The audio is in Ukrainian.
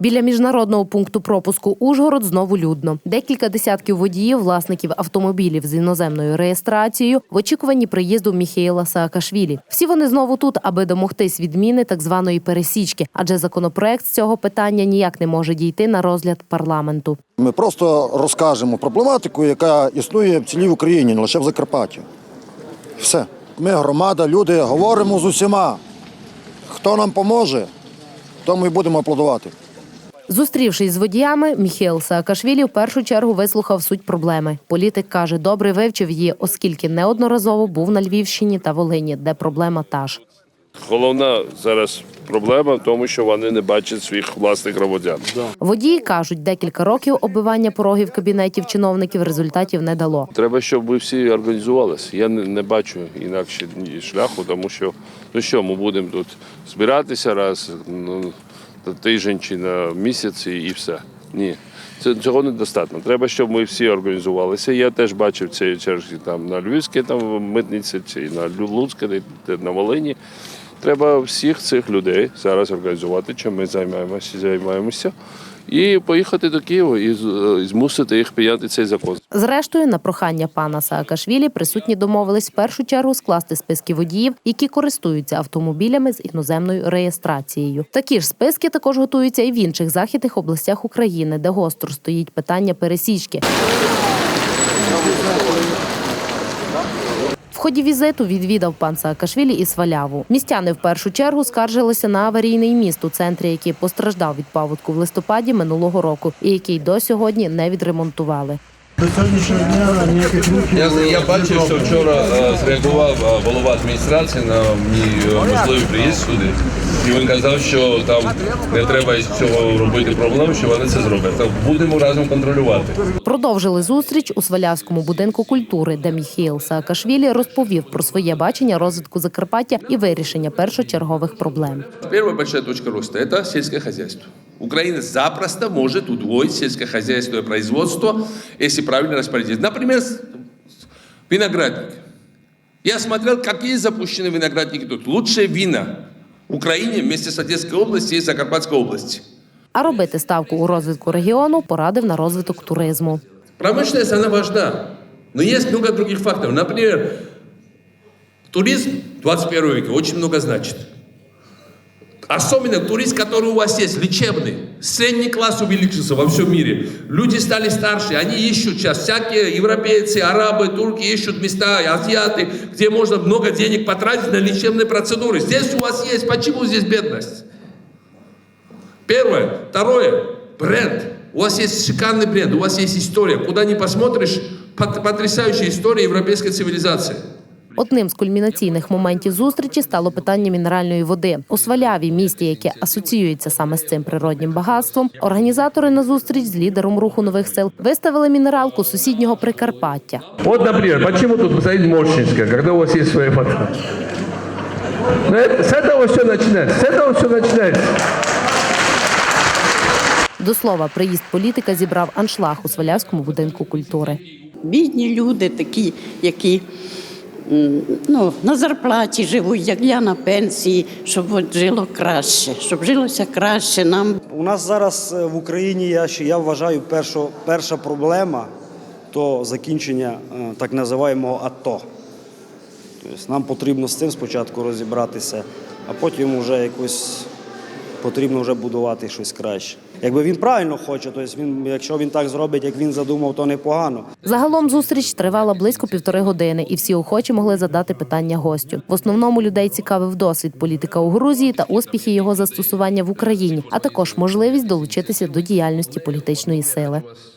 Біля міжнародного пункту пропуску Ужгород знову людно. Декілька десятків водіїв, власників автомобілів з іноземною реєстрацією в очікуванні приїзду Міхеїла Саакашвілі. Всі вони знову тут, аби домогтись відміни так званої пересічки, адже законопроект з цього питання ніяк не може дійти на розгляд парламенту. Ми просто розкажемо проблематику, яка існує в цілій Україні, не лише в Закарпатті. Все. Ми громада, люди говоримо з усіма. Хто нам поможе, тому і будемо аплодувати. Зустрівшись з водіями, Міхейл Саакашвілі в першу чергу вислухав суть проблеми. Політик каже, добре вивчив її, оскільки неодноразово був на Львівщині та Волині, де проблема та ж. Головна зараз проблема в тому, що вони не бачать своїх власних громадян. Водії кажуть, декілька років оббивання порогів кабінетів чиновників результатів не дало. Треба, щоб ви всі організувалися. Я не, не бачу інакше шляху, тому що ну що, ми будемо тут збиратися раз ну, тиждень чи на місяць і все. Ні. Цього недостатньо. Треба, щоб ми всі організувалися. Я теж бачив ці черги там на Львівській там митниці, чи на Луцькій, на Волині. Треба всіх цих людей зараз організувати, чим ми займаємося, займаємося, і поїхати до Києва і змусити їх прийняти цей закон. Зрештою, на прохання пана Саакашвілі присутні домовились в першу чергу скласти списки водіїв, які користуються автомобілями з іноземною реєстрацією. Такі ж списки також готуються і в інших західних областях України, де гостро стоїть питання пересічки. В ході візиту відвідав пан Саакашвілі і Сваляву. Містяни в першу чергу скаржилися на аварійний міст у центрі, який постраждав від паводку в листопаді минулого року, і який до сьогодні не відремонтували. Я, я бачив, що вчора е, зреагував е, голова адміністрації на мій е, можливий приїзд сюди. І він казав, що там не треба із цього робити проблем, що вони це зроблять. Так будемо разом контролювати. Продовжили зустріч у Свалявському будинку культури, де Міхіл Саакашвілі розповів про своє бачення розвитку Закарпаття і вирішення першочергових проблем. Большая точка роста – это сельское хозяйство. Украина запросто может удвоить сельскохозяйственное производство, если правильно распорядиться. Например, виноградник. Я смотрел, какие запущены виноградники тут. Лучшие вина в Украине вместе с Одесской областью и Закарпатской области. А робити ставку у розвитку регіону порадив на розвиток туризму. Промышленность, она важна. Но есть много других факторов. Например, туризм 21 веке очень много значит. Особенно туризм, который у вас есть, лечебный. Средний класс увеличился во всем мире. Люди стали старше, они ищут сейчас, всякие европейцы, арабы, турки ищут места, азиаты, где можно много денег потратить на лечебные процедуры. Здесь у вас есть. Почему здесь бедность? Первое. Второе. Бренд. У вас есть шикарный бренд, у вас есть история. Куда ни посмотришь, пот- потрясающая история европейской цивилизации. Одним з кульмінаційних моментів зустрічі стало питання мінеральної води. У Сваляві, місті, яке асоціюється саме з цим природнім багатством, організатори на зустріч з лідером руху нових сил виставили мінералку сусіднього Прикарпаття. Вот, например, почему тут стоит Морщинская, когда у вас есть своя фото? Ну, это- с этого все начинается, с этого все начинается. До слова, приїзд політика зібрав аншлаг у Свалявському будинку культури. Бідні люди такі, які м, ну, на зарплаті живуть, як я на пенсії, щоб жило краще, щоб жилося краще нам. У нас зараз е, в Україні я ще я вважаю, першо, перша проблема то закінчення е, так називаємого АТО. Тобто нам потрібно з цим спочатку розібратися, а потім вже якось потрібно вже будувати щось краще. Якби він правильно хоче, то він, якщо він так зробить, як він задумав, то непогано. Загалом зустріч тривала близько півтори години, і всі охочі могли задати питання гостю. В основному людей цікавив досвід політика у Грузії та успіхи його застосування в Україні, а також можливість долучитися до діяльності політичної сили.